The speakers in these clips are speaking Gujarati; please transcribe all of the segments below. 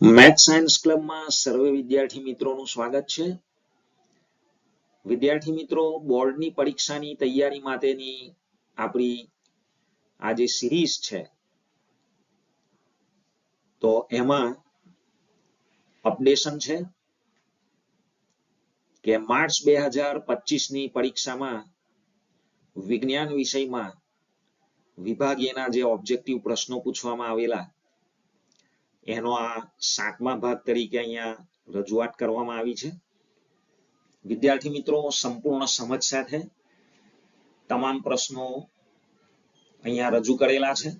મેથ સાયન્સ ક્લબમાં સર્વે વિદ્યાર્થી મિત્રોનું સ્વાગત છે. વિદ્યાર્થી મિત્રો, બોર્ડની પરીક્ષાની તૈયારી માટેની આપણી આ જે સિરીઝ છે, તો એમાં અપડેશન છે કે માર્ચ બે હજાર પચીસની પરીક્ષામાં વિજ્ઞાન વિષયમાં વિભાગીયના જે ઓબ્જેક્ટિવ પ્રશ્નો પૂછવામાં આવેલા એનો આ સાતમા ભાગ તરીકે અહીંયા રજૂઆત કરવામાં આવી છે. વિદ્યાર્થી મિત્રો, સંપૂર્ણ સમજ સાથે તમામ પ્રશ્નો અહીંયા રજૂ કરેલા છે.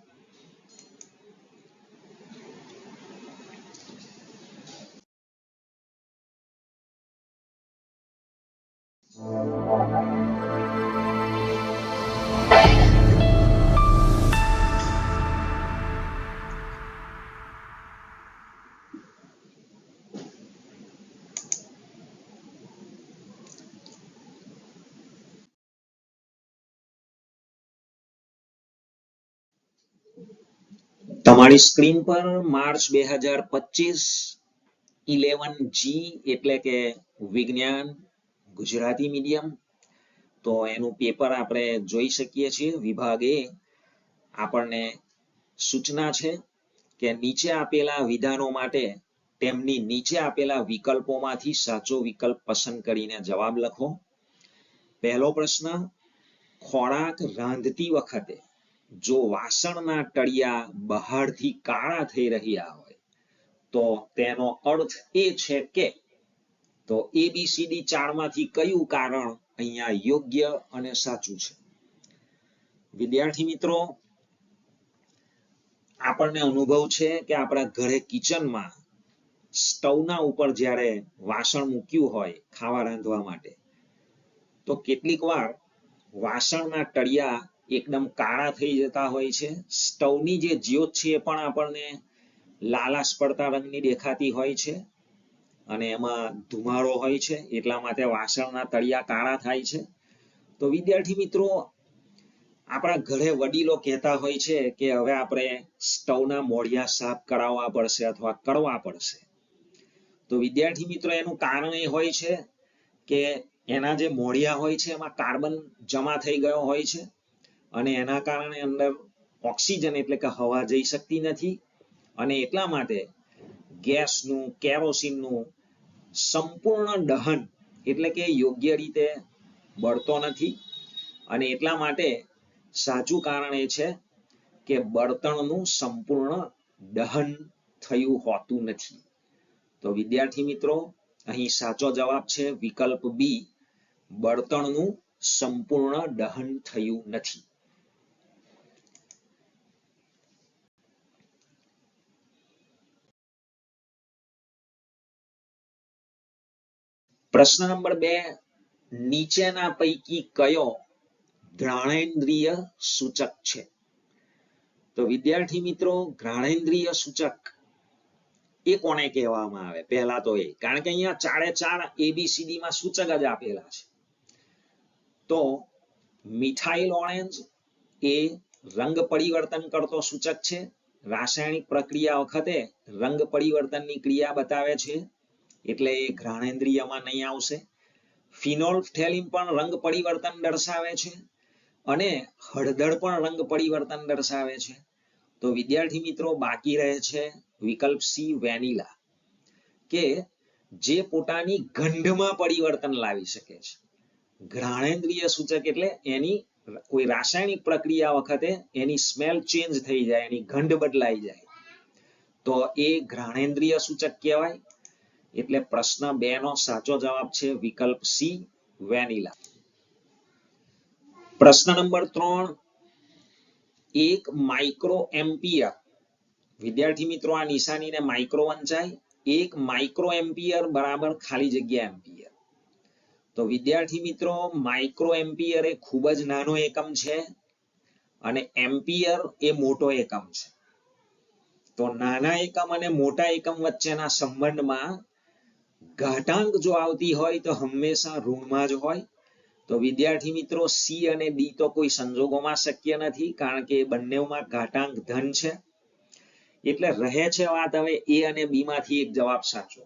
તમારી સ્ક્રીન પર માર્ચ બે હજાર પચીસ ઇલેવન જી એટલે કે વિજ્ઞાન ગુજરાતી મીડિયમ, તો એનું પેપર આપણે જોઈ શકીએ છીએ. વિભાગ આપણને સૂચના છે કે નીચે આપેલા વિધાનો માટે તેમની નીચે આપેલા વિકલ્પોમાંથી સાચો વિકલ્પ પસંદ કરીને જવાબ લખો. પહેલો પ્રશ્ન, ખોરાક રાંધતી વખતે જો વાસણના તળિયા બહારથી કાળા થઈ રહ્યા હોય, તો તેનો અર્થ એ છે કે, તો એબીસીડી ચારમાંથી કયું કારણ અહીંયા યોગ્ય અને સાચું છે? વિદ્યાર્થી મિત્રો, આપણને અનુભવ છે કે આપણા ઘરે કિચનમાં સ્ટવના ઉપર જ્યારે વાસણ મૂક્યું હોય ખાવા રાંધવા માટે, તો કેટલીક વાર વાસણના તળિયા એકદમ કાળા થઈ જતા હોય છે. સ્ટવની જે જ્યોત છે એ પણ આપણને લાલાશ પડતા રંગની દેખાતી હોય છે અને એમાં ધુમાડો હોય છે. એટલા માટે વાસણના તળિયા કાળા થાય છે. તો વિદ્યાર્થી મિત્રો, આપણા ઘરે વડીલો કહેતા હોય છે કે હવે આપણે સ્ટવના મોઢિયા સાફ કરાવવા પડશે અથવા કરવા પડશે. તો વિદ્યાર્થી મિત્રો, એનું કારણ એ હોય છે કે એના જે મોઢિયા હોય છે, એમાં કાર્બન જમા થઈ ગયો હોય છે. અને એના કારણે અંદર ઓક્સિજન એટલે કે હવા જઈ શકતી નથી. અને એટલા માટે ગેસનું, કેરોસીનનું સંપૂર્ણ દહન એટલે કે યોગ્ય રીતે બળતો નથી. અને એટલા માટે સાચું કારણ એ છે કે બળતણનું સંપૂર્ણ દહન થયું હોતું નથી. તો વિદ્યાર્થી મિત્રો, અહીં સાચો જવાબ છે વિકલ્પ બી, બળતણનું સંપૂર્ણ દહન થયું નથી. પ્રશ્ન નંબર બે, નીચેના પૈકી કયો ઘ્રાણેન્દ્રિય સૂચક છે? તો વિદ્યાર્થી મિત્રો, ઘ્રાણેન્દ્રિય સૂચક એ કોને કહેવામાં આવે? પહેલા તો એ. કારણ કે અહીંયા ચારે ચાર એબીસીડી માં સૂચક જ આપેલા છે. તો મિથાઇલ ઓરેન્જ એ રંગ પરિવર્તન કરતો સૂચક છે. રાસાયણિક પ્રક્રિયા વખતે રંગ પરિવર્તનની ક્રિયા બતાવે છે. એટલે એ ઘ્રાણેન્દ્રિયમાં નહીં આવશે. ફિનોલ પણ રંગ પરિવર્તન દર્શાવે છે અને હળદર પણ રંગ પરિવર્તન દર્શાવે છે. તો વિદ્યાર્થી મિત્રો, બાકી રહે છે વિકલ્પ સી, વેનીલા, કે જે પોતાની ગંધમાં પરિવર્તન લાવી શકે છે. ઘ્રાણેન્દ્રિય સૂચક એટલે એની કોઈ રાસાયણિક પ્રક્રિયા વખતે એની સ્મેલ ચેન્જ થઈ જાય, એની ગંધ બદલાઈ જાય. તો એ ઘ્રાણેન્દ્રિય સૂચક કહેવાય. એટલે પ્રશ્ન બે નો સાચો જવાબ છે વિકલ્પ સી, વેનીલા. પ્રશ્ન નંબર ત્રણ, એક માઇક્રો એમ્પિયર. વિદ્યાર્થી મિત્રો, આ નિશાનીને માઇક્રો વંચાય એક માઇક્રો એમ્પિયર બરાબર ખાલી જગ્યા એમ્પિયર. તો વિદ્યાર્થી મિત્રો, માઇક્રો એમ્પિયર એ ખૂબ જ નાનો એકમ છે અને એમ્પિયર એ મોટો એકમ છે. તો નાના એકમ અને મોટા એકમ વચ્ચેના સંબંધમાં ઘાતાંક જો આવતી હોય તો હંમેશા ઋણમાં જ હોય. તો વિદ્યાર્થી મિત્રો સી અને ડી તો કોઈ સંજોગોમાં શક્ય નથી, કારણ કે બંનેમાં ઘાટાંક ધન છે. એટલે રહે છે વાત હવે એ અને બી માંથી એક જવાબ સાચો.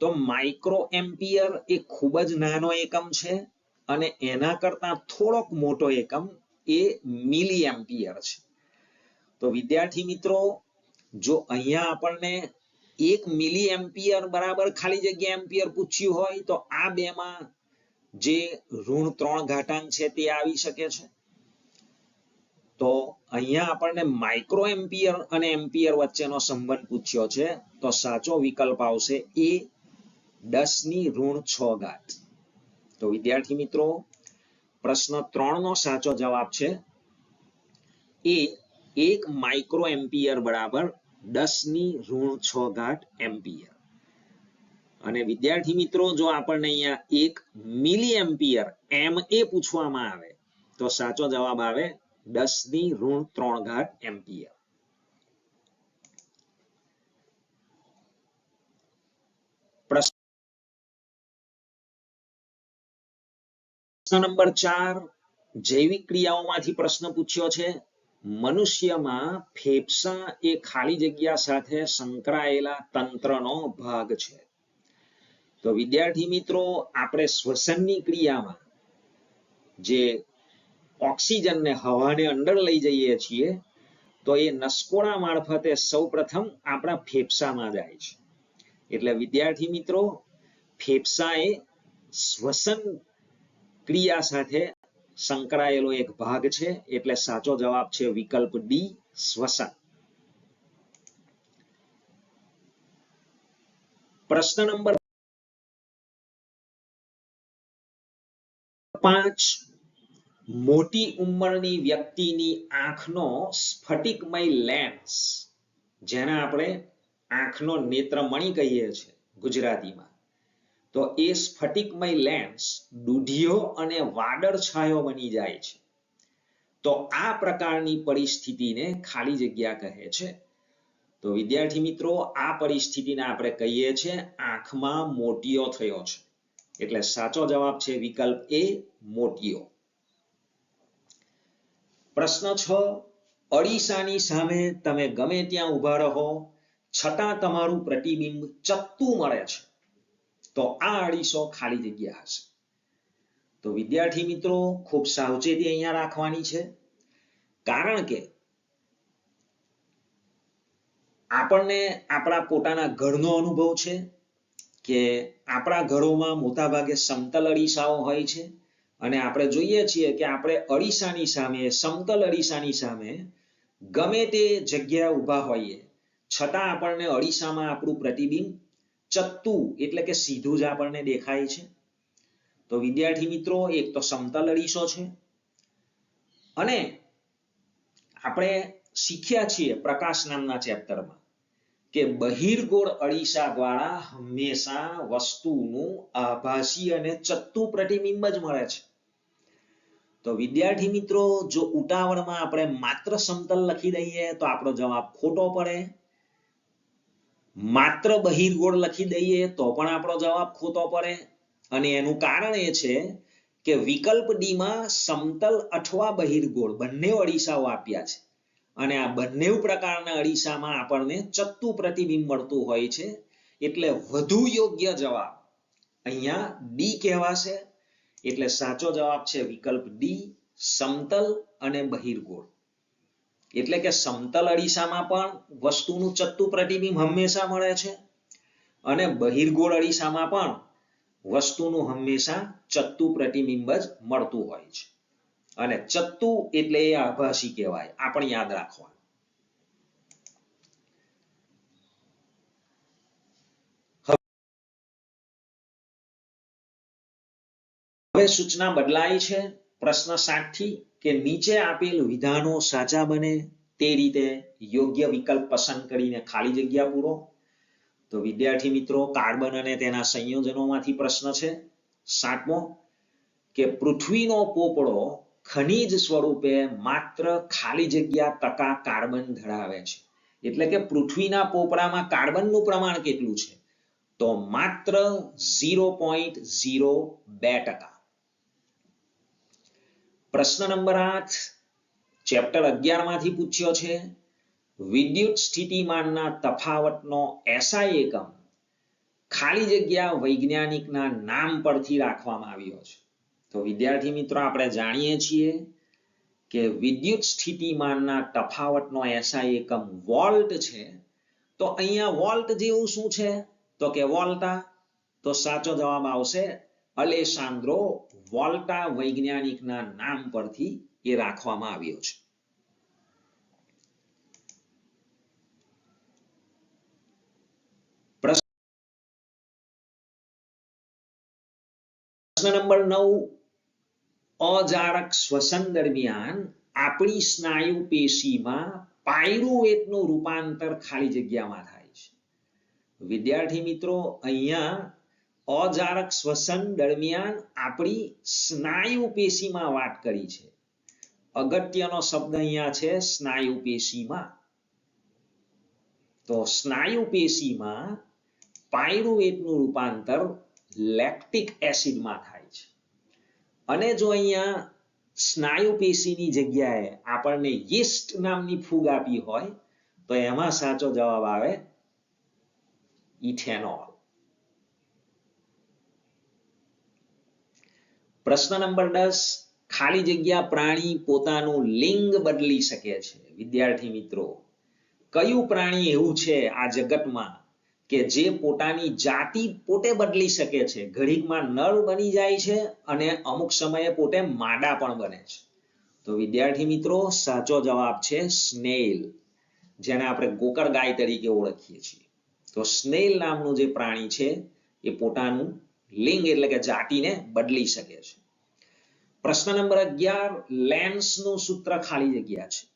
તો માઇક્રો એમ્પિયર એ ખૂબ જ નાનો એકમ છે અને એના કરતા થોડોક મોટો એકમ એ મિલી એમ્પિયર છે. તો વિદ્યાર્થી મિત્રો, જો અહીંયા આપણને એક મિલી એમ્પિયર બરાબર ખાલી જગ્યા એમ્પિયર પૂછ્યું હોય તો આ બેમાં જે ઋણ ત્રણ ઘાટાંક છે તે આવી શકે છે. તો અહીંયા આપણને માઇક્રો એમ્પિયર અને એમ્પિયર વચ્ચેનો સંબંધ પૂછ્યો છે. તો સાચો વિકલ્પ આવશે એ દસની ઋણ છ ઘાત. તો વિદ્યાર્થી મિત્રો, પ્રશ્ન ત્રણ નો સાચો જવાબ છે. એ એક માઇક્રો એમ્પિયર બરાબર દસની ઋણ છ ઘાત એમ્પિયર. અને વિદ્યાર્થી મિત્રો, જો આપણને અહીંયા એક મિલી એમ્પિયર એમ એ પૂછવામાં આવે, તો સાચો જવાબ આવે દસની ઋણ ત્રણ ઘાટ એમ્પિયર. પ્રશ્ન નંબર ચાર, જૈવિક ક્રિયાઓમાંથી પ્રશ્ન પૂછ્યો છે. મનુષ્યમાં ફેફસા એ ખાલી જગ્યા સાથે સંકળાયેલા તંત્રનો ભાગ છે. તો વિદ્યાર્થી મિત્રો, આપણે શ્વસનની ક્રિયામાં જે ઓક્સિજનને હવાને અંદર લઈ જઈએ છીએ, તો એ નસકોડા મારફતે સૌપ્રથમ આપણા ફેફસામાં જાય છે. એટલે વિદ્યાર્થી મિત્રો ફેફસા એ શ્વસન ક્રિયા સાથે સંકળાયેલો એક ભાગ છે, એટલે સાચો જવાબ છે વિકલ્પ ડી શ્વસન. પ્રશ્ન નંબર પાંચ, મોટી ઉંમરની વ્યક્તિની આંખનો સ્ફટિકમય લેન્સ જેને આપણે આંખનો નેત્રમણી કહીએ છીએ ગુજરાતીમાં. તો એ સ્ફટિકમય લેન્સ દૂધિયો અને વાદળછાયો બની જાય છે. તો આ પ્રકારની પરિસ્થિતિને ખાલી જગ્યા કહે છે. તો વિદ્યાર્થી મિત્રો, આ પરિસ્થિતિને આપણે કહીએ છીએ આંખમાં મોતિયો થયો છે. એટલે સાચો જવાબ છે વિકલ્પ એ મોતિયો પ્રશ્ન છ, અડીસાની સામે તમે ગમે ત્યાં ઊભા રહો, છતાં તમારું પ્રતિબિંબ ચત્તું મળે છે. તો આ અળીસો ખાલી જગ્યા હશે. તો વિદ્યાર્થી મિત્રો, ખૂબ સાવચેતી અહીંયા રાખવાની છે. કારણ કે આપણને આપણા પોતાના ઘરનો અનુભવ છે કે આપણા ઘરોમાં મોટા ભાગે સમતલ અરીસાઓ હોય છે. અને આપણે જોઈએ છીએ કે આપણે અરીસાની સામે, સમતલ અરીસાની સામે ગમે તે જગ્યાએ ઊભા હોઈએ, છતાં આપણને અરીસામાં આપણું પ્રતિબિંબ ચત્તું એટલે કે સીધું જ આપણને દેખાય છે. તો વિદ્યાર્થી મિત્રો, એક તો સમતલ અરીસો છે. અને આપણે શીખ્યા છીએ પ્રકાશ નામના ચેપ્ટરમાં કે બહિર્ગોળ અરીસા દ્વારા હંમેશા વસ્તુનું આભાસી અને ચત્તું પ્રતિબિંબ જ મળે છે. તો વિદ્યાર્થી મિત્રો, જો ઉતાવળમાં આપણે માત્ર સમતલ લખી દઈએ તો આપણો જવાબ ખોટો પડે. માત્ર બહિર્ગોળ લખી દઈએ તો પણ આપણો જવાબ ખોટો પડે. અને એનું કારણ એ છે કે વિકલ્પ ડી માં સમતલ અથવા બહિર્ગોળ બંને અરીસાઓ આપ્યા છે. અને આ બંને પ્રકારના અરીસામાં આપણને ચત્તુ પ્રતિબિંબ મળતું હોય છે. એટલે વધુ યોગ્ય જવાબ અહીંયા ડી કહેવાશે. એટલે સાચો જવાબ છે વિકલ્પ ડી સમતલ અને બહિર્ગોળ એટલે કે સમતલ અરીસામાં પણ વસ્તુનું ચત્તુ પ્રતિબિંબ હંમેશા મળે છે અને બહિર્ગોળ અરીસામાં પણ વસ્તુનું હંમેશા ચત્તુ પ્રતિબિંબ જ મળતું હોય છે. અને ચત્તુ એટલે એ આભાસી કહેવાય, આપણે યાદ રાખવાનું. હવે સૂચના બદલાય છે, પ્રશ્ન સાતથી કે નીચે આપેલ વિધાનો સાચા બને તે રીતે યોગ્ય વિકલ્પ પસંદ કરીને ખાલી જગ્યા પૂરો. તો વિદ્યાર્થી મિત્રો, કાર્બન અને તેના સંયોજનોમાંથી પ્રશ્ન છે. સાતમો, કે પૃથ્વીનો પોપડો ખનિજ સ્વરૂપે માત્ર ખાલી જગ્યા ટકા કાર્બન ધરાવે છે. એટલે કે પૃથ્વીના પોપડામાં કાર્બનનું પ્રમાણ કેટલું છે? તો માત્ર ઝીરો પોઈન્ટ ઝીરો બે ટકા. પ્રશ્ન નંબર આઠ, ચેપ્ટર અગિયારમાંથી પૂછ્યો છે, વિદ્યુત સ્થિતિમાનના તફાવતનો એસઆઈ એકમ ખાલી જગ્યા વૈજ્ઞાનિકના નામ પરથી રાખવામાં આવ્યો છે. તો વિદ્યાર્થી મિત્રો, આપણે જાણીએ છીએ કે વિદ્યુત સ્થિતિમાનના તફાવતનો એસઆઈ એકમ વોલ્ટ છે. તો અહીંયા વોલ્ટ જેવું શું છે? તો કે વોલ્ટા. તો સાચો જવાબ આવશે અલેસાન્દ્રો વોલ્ટા વૈજ્ઞાનિકના નામ પરથી એ રાખવામાં આવ્યો છે. પ્રશ્ન નંબર નવ, અજારક શ્વસન દરમિયાન આપણી સ્નાયુ પેશીમાં પાયરુવેટનું રૂપાંતર ખાલી જગ્યામાં થાય છે. વિદ્યાર્થી મિત્રો, અહીંયા અજારક શ્વસન દરમિયાન આપણી સ્નાયુ પેશીમાં વાત કરી છે. અગત્યનો શબ્દ અહીંયા છે સ્નાયુ પેશીમાં. તો સ્નાયુ પેશીમાં પાયરુવેટનું રૂપાંતર લેક્ટિક એસિડમાં થાય છે. અને જો અહીંયા સ્નાયુ પેશીની જગ્યાએ આપણને યીસ્ટ નામની ફૂગ આપી હોય, તો એમાં સાચો જવાબ આવે ઇથેનોલ. પ્રશ્ન નંબર દસ, ખાલી જગ્યા પ્રાણી પોતાનું લિંગ બદલી શકે છે. વિદ્યાર્થી મિત્રો, કયું પ્રાણી એવું છે આ જગતમાં કે જે પોતાની જાતિ પોતે બદલી શકે છે? ઘડીકમાં નર બની જાય છે અને અમુક સમયે પોતે માદા પણ બને છે. તો વિદ્યાર્થી મિત્રો, સાચો જવાબ છે સ્નેલ, જેને આપણે ગોકર ગાય તરીકે ઓળખીએ છીએ. તો સ્નેલ નામનું જે પ્રાણી છે એ પોતાનું લિંગ એટલે કે જાતિને બદલી શકે છે. પ્રશ્ન નંબર અગિયાર, લેન્સનું સૂત્ર ખાલી જગ્યા છે.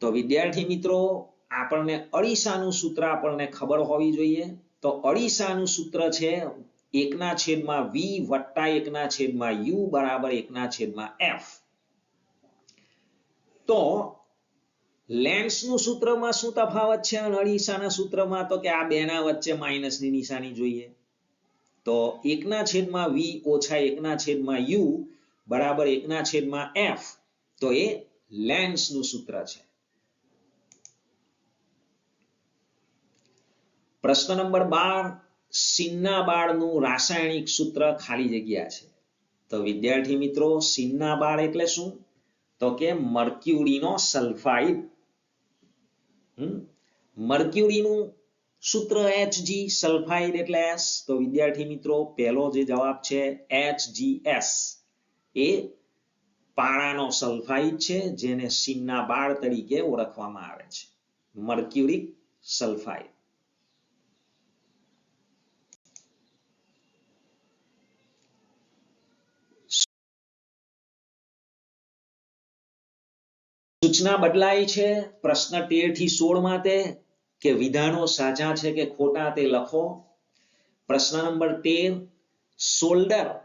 તો વિદ્યાર્થી મિત્રો, આપણને અરીસાનું સૂત્ર આપણને ખબર હોવી જોઈએ. તો અરીસાનું સૂત્ર છે એકના છેદમાં વી વત્તા એકના છેદમાં યુ બરાબર એકના છેદમાં એફ. તો લેન્સનું સૂત્રમાં શું તફાવત છે અને અરીસાના સૂત્રમાં? તો કે આ બેના વચ્ચે માઇનસની નિશાની જોઈએ. તો એકના છેદમાં વી ઓછા એકના છેદમાં યુ બરાબર એકના છેદમાં એફ તો એ લેન્સનું સૂત્ર છે. પ્રશ્ન નંબર બાર, સિન્ના બાળનું રાસાયણિક સૂત્ર ખાલી જગ્યા છે. તો વિદ્યાર્થી મિત્રો, સિન્ના બાળ એટલે શું? તો કે મર્ક્યુરીનો સલ્ફાઇડ. મર્ક્યુરીનું સૂત્ર Hg સલ્ફાઇડ એટલે S. તો વિદ્યાર્થી મિત્રો, પહેલો જે જવાબ છે HgS એ પાણાનો સલ્ફાઇડ છે, જેને સિન્ના બાળ તરીકે ઓળખવામાં આવે છે. મર્ક્યુરિક સલ્ફાઇડ સૂચના બદલાય છે પ્રશ્ન તેરથી સોળ માટે કે વિધાનો સાચા છે કે ખોટા તે લખો. પ્રશ્ન નંબર તેર, સોલ્ડર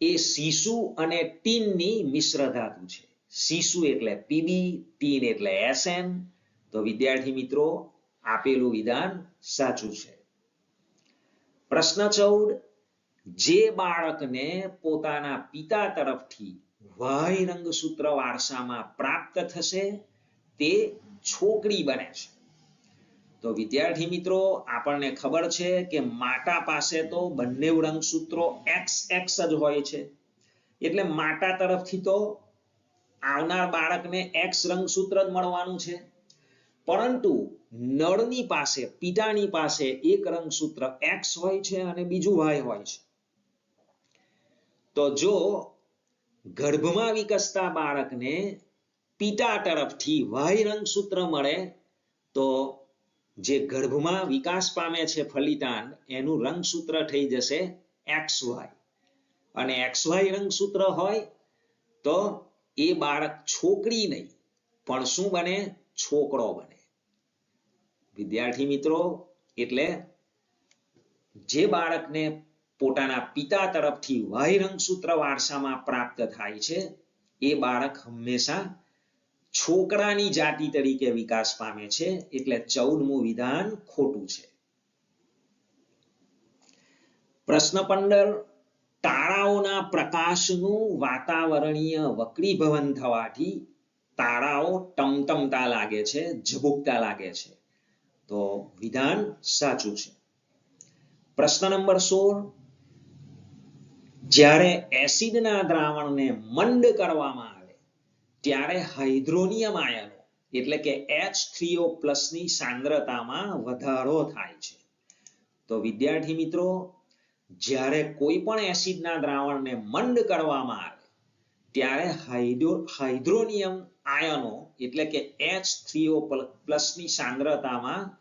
એ સીસુ અને ટીનની મિશ્ર ધાતુ છે. સીસુ એટલે પીબી, ટીન એટલે એસએન. તો વિદ્યાર્થી મિત્રો, આપેલું વિધાન સાચું છે. પ્રશ્ન ચૌદ, જે બાળકને પોતાના પિતા તરફથી વાય રંગસૂત્ર વારસામાં પ્રાપ્ત થશે, તે છોકરી બને છે. તો વિદ્યાર્થી મિત્રો, આપણને ખબર છે કે માતા પાસે તો બંને રંગસૂત્રો એક્સ એક્સ જ હોય છે. એટલે માતા તરફથી તો આવનાર બાળકને એક્સ રંગસૂત્ર જ મળવાનું છે. પરંતુ નળની પાસે પિતાની પાસે એક રંગસૂત્ર એક્સ હોય છે અને બીજું વાય હોય છે. તો જો ગર્ભમાં વિકસતા બાળકને પિતા તરફથી વાય રંગસૂત્ર મળે, તો જે ગર્ભમાં વિકાસ પામે છે ફલિતાંડ એનું રંગસૂત્ર થઈ જશે એક્સ વાય. અને એક્સ વાય રંગસૂત્ર હોય તો એ બાળક છોકરી નહીં, પણ શું બને? છોકરો બને. વિદ્યાર્થી મિત્રો, એટલે જે બાળકને પોતાના પિતા તરફથી વાય રંગસૂત્ર વારસામાં પ્રાપ્ત થાય છે, એ બાળક હંમેશા છોકરાની જાતિ તરીકે વિકાસ પામે છે એટલે ચૌદમું વિધાન ખોટું છે. પ્રશ્ન પંદર, તારાઓના પ્રકાશનું વાતાવરણીય વક્રીભવન થવાથી તારાઓ ટમટમતા લાગે છે, ઝબુકતા લાગે છે. તો વિધાન સાચું છે. પ્રશ્ન નંબર સોળ, જ્યારે એસિડના દ્રાવણને મંડ કરવામાં આવે ત્યારે હાઇડ્રોનિયમ આયનો, એટલે કે એચ થ્રીઓ ની સાંદ્રતામાં વધારો થાય છે. તો વિદ્યાર્થી મિત્રો, જ્યારે કોઈ પણ એસિડના દ્રાવણને મંડ કરવામાં આવે, ત્યારે હાઇડ્રો, હાઇડ્રોનિયમ આયનો, એટલે કે એચ થ્રીઓ ની સાંદ્રતામાં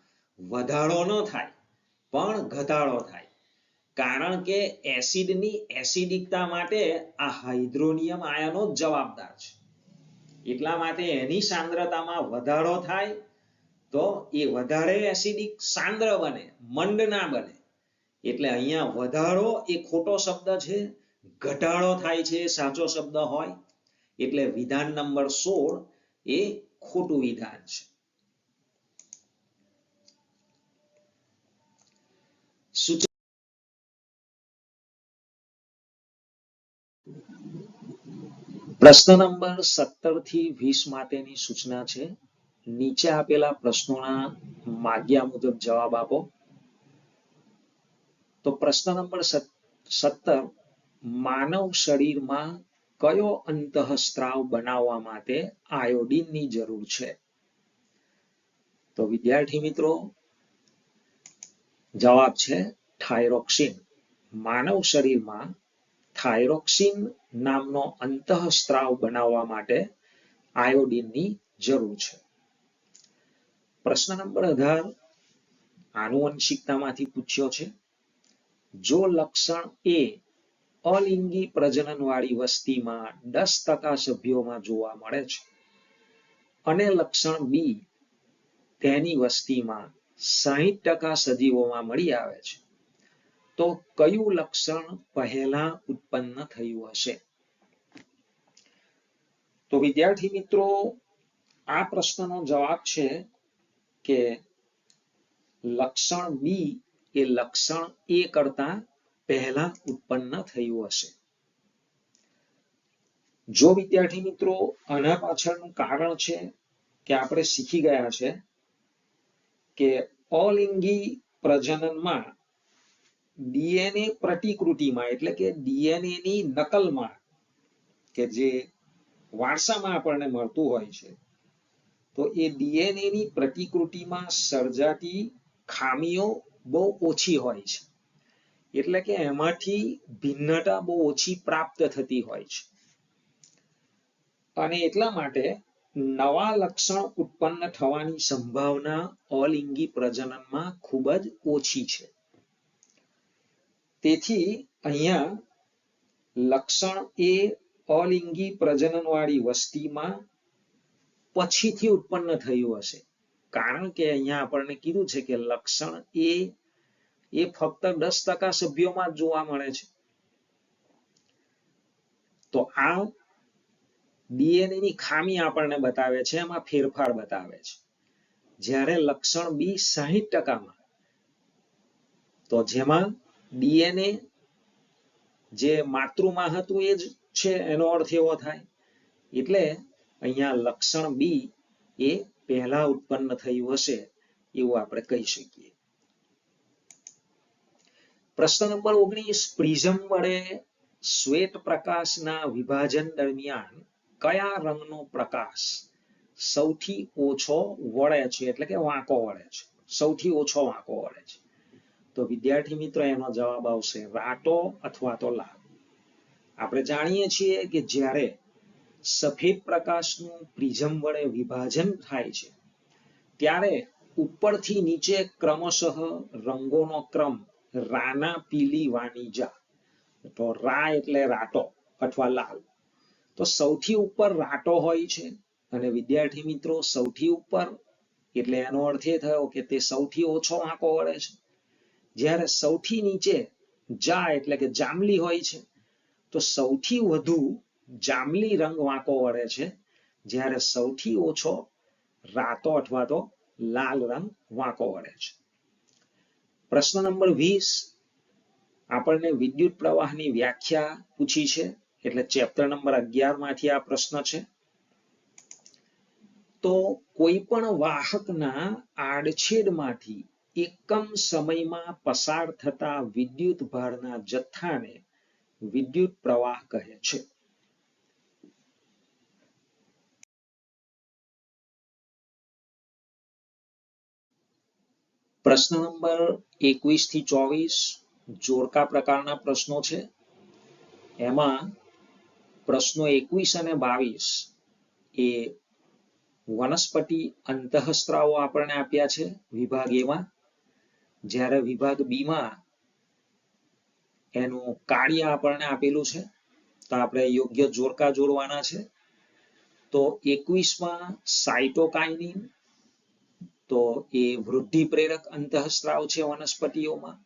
વધારો ન થાય, પણ ઘટાડો થાય. કારણ કે એસિડની એસિડિકતા માટે આ હાઇડ્રોનિયમ આયનો જવાબદાર છે. એટલા માટે એની સાંદ્રતામાં વધારો થાય તો એ વધારે એસિડિક સાંદ્ર બને, મંડ ના બને. એટલે અહીંયા વધારો એ ખોટો શબ્દ છે, ઘટાડો થાય છે, સાચો શબ્દ હોય. એટલે વિધાન નંબર સોળ એ ખોટું વિધાન છે સૂચન પ્રશ્ન નંબર સત્તરથી વીસ માટેની સૂચના છે. નીચે આપેલા પ્રશ્નોના માગ્યા મુજબ જવાબ આપો. તો પ્રશ્ન નંબર સત્તર, માનવ શરીરમાં કયો અંતઃસ્ત્રાવ બનાવવા માટે આયોડિનની જરૂર છે? તો વિદ્યાર્થી મિત્રો, જવાબ છે થાઇરોક્સિન માનવ શરીરમાં થાઇરોક્સિન નામનો અંતઃસ્ત્રાવ બનાવવા માટે આયોડિનની જરૂર છે. પ્રશ્ન નંબર અઢાર આનુવંશિકતામાંથી પૂછ્યો છે. જો લક્ષણ એ અલિંગી પ્રજનનવાળી વસ્તીમાં દસ ટકા સભ્યોમાં જોવા મળે છે અને લક્ષણ બી તેની વસ્તીમાં સાહીઠ ટકા સજીવોમાં મળી આવે છે તો કયું લક્ષણ પહેલા ઉત્પન્ન થયું હશે? તો વિદ્યાર્થી મિત્રો, આ પ્રશ્નનો જવાબ છે કે લક્ષણ બી એ લક્ષણ એ કરતા પહેલા ઉત્પન્ન થયું હશે. જો વિદ્યાર્થી મિત્રો, આના પાછળનું કારણ છે કે આપણે શીખી ગયા છે કે અલિંગી પ્રજનનમાં ડીએનએ પ્રતિકૃતિમાં, એટલે કે ડીએનએ ની નકલમાં, કે જે વારસામાં આપણને મળતું હોય છે, તો એ ડીએનએ ની પ્રતિકૃતિમાં સર્જાતી ખામીઓ બહુ ઓછી હોય છે. એટલે કે એમાંથી ભિન્નતા બહુ ઓછી પ્રાપ્ત થતી હોય છે. અને એટલા માટે નવા લક્ષણ ઉત્પન્ન થવાની સંભાવના અલિંગી પ્રજનનમાં ખૂબ જ ઓછી છે. તેથી અહીંયા લક્ષણ એ અલિંગી પ્રજનન વાળી વસ્તીમાં પછીથી ઉત્પન્ન થયું હશે. કારણ કે અહીંયા આપણને કીધું છે કે લક્ષણ એ એ ફક્ત દસ ટકા સભ્યોમાં જ જોવા મળે છે. તો આ ડીએનએ ની ખામી આપણને બતાવે છે, એમાં ફેરફાર બતાવે છે. જ્યારે લક્ષણ બી સાહીઠ ટકામાં, તો જેમાં ડીએનએ જે માતૃમાં હતું એ જ છે, એનો અર્થ એવો થાય. એટલે અહીંયા લક્ષણ બી એ પહેલા ઉત્પન્ન થયું હશે એવું આપણે કહી શકીએ. પ્રશ્ન નંબર ઓગણીસ, પ્રિઝમ વડે શ્વેત પ્રકાશના વિભાજન દરમિયાન કયા રંગનો પ્રકાશ સૌથી ઓછો વળે છે? એટલે કે વાંકો વળે છે. સૌથી ઓછો વાંકો વળે છે. તો વિદ્યાર્થી મિત્રો, એનો જવાબ આવશે રાટો અથવા તો લાલ. આપણે જાણીએ છીએ કે જ્યારે સફેદ પ્રકાશનું પ્રિઝમ વડે વિભાજન થાય છે, ત્યારે ઉપરથી નીચે ક્રમશઃ રંગોનો ક્રમ રાના પીલી વાણીજા તો રા એટલે રાટો અથવા લાલ. તો સૌથી ઉપર રાટો હોય છે અને વિદ્યાર્થી મિત્રો, સૌથી ઉપર, એટલે એનો અર્થ એ થયો કે તે સૌથી ઓછો આંકો વળે છે. જ્યારે સૌથી નીચે જા એટલે કે જાંબલી હોય છે, તો સૌથી વધુ જાંબલી રંગ વાંકો વળે છે. જ્યારે સૌથી ઓછો રાતો અથવા તો લાલ રંગ વાંકો વળે છે. પ્રશ્ન નંબર વીસ, આપણને વિદ્યુત પ્રવાહની વ્યાખ્યા પૂછી છે, એટલે ચેપ્ટર નંબર અગિયારમાંથી આ પ્રશ્ન છે. તો કોઈ પણ વાહકના આડછેદમાંથી એકમ સમયમાં પસાર થતા વિદ્યુત ભારના જથ્થાને વિદ્યુત પ્રવાહ કહે છે. પ્રશ્ન નંબર એકવીસથી ચોવીસ જોડકા પ્રકારના પ્રશ્નો છે. એમાં પ્રશ્નો એકવીસ અને બાવીસ એ વનસ્પતિ અંતઃસ્ત્રાવો આપણને આપ્યા છે વિભાગ A માં જ્યારે વિભાગ બી માં એનું કાર્ય આપણને આપેલું છે, તો આપણે યોગ્ય જોડકા જોડવાના છે. તો એકવીસમાં સાયટોકાઇનિન, તો એ વૃદ્ધિ પ્રેરક અંતઃસ્ત્રાવ છે વનસ્પતિઓમાં.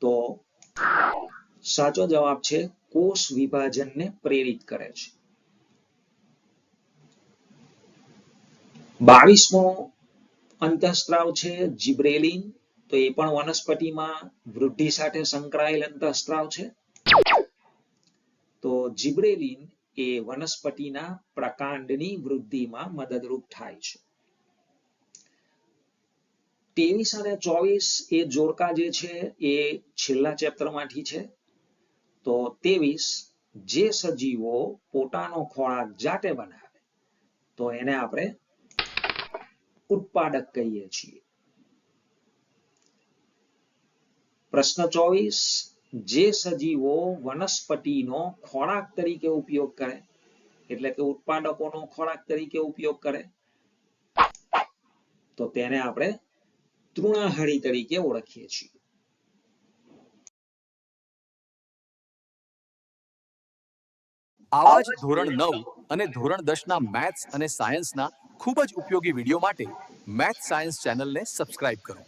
તો સાચો જવાબ છે, કોષ વિભાજનને પ્રેરિત કરે છે. બાવીસમો અંતઃસ્ત્રાવ છે જીબ્રેલિન તો એ પણ વનસ્પતિમાં વૃદ્ધિ સાથે સંકળાયેલ અંતઃસ્ત્રાવ છે. તો જીબ્રેલિન એ વનસ્પતિના પ્રકાંડની વૃદ્ધિમાં મદદરૂપ થાય છે. ત્રેવીસ અને ચોવીસ એ જોડકા જે છે એ છેલ્લા ચેપ્ટરમાંથી છે. તો ત્રેવીસ જે સજીવો પોતાનો ખોરાક જાતે બનાવે, તો એને આપણે ઉત્પાદક કહીએ છીએ. પ્રશ્ન ચોવીસ, જે સજીવો વનસ્પતિનો ખોરાક તરીકે ઉપયોગ કરે, એટલે કે ઉત્પાદકોનો ખોરાક તરીકે ઉપયોગ કરે, તો તેને આપણે તૃણાહારી તરીકે ઓળખીએ છીએ. આવા જ ધોરણ નવ અને ધોરણ દસના મેથ્સ અને સાયન્સના ખૂબ જ ઉપયોગી વીડિયો માટે મેથ સાયન્સ ચેનલને સબસ્ક્રાઇબ કરો.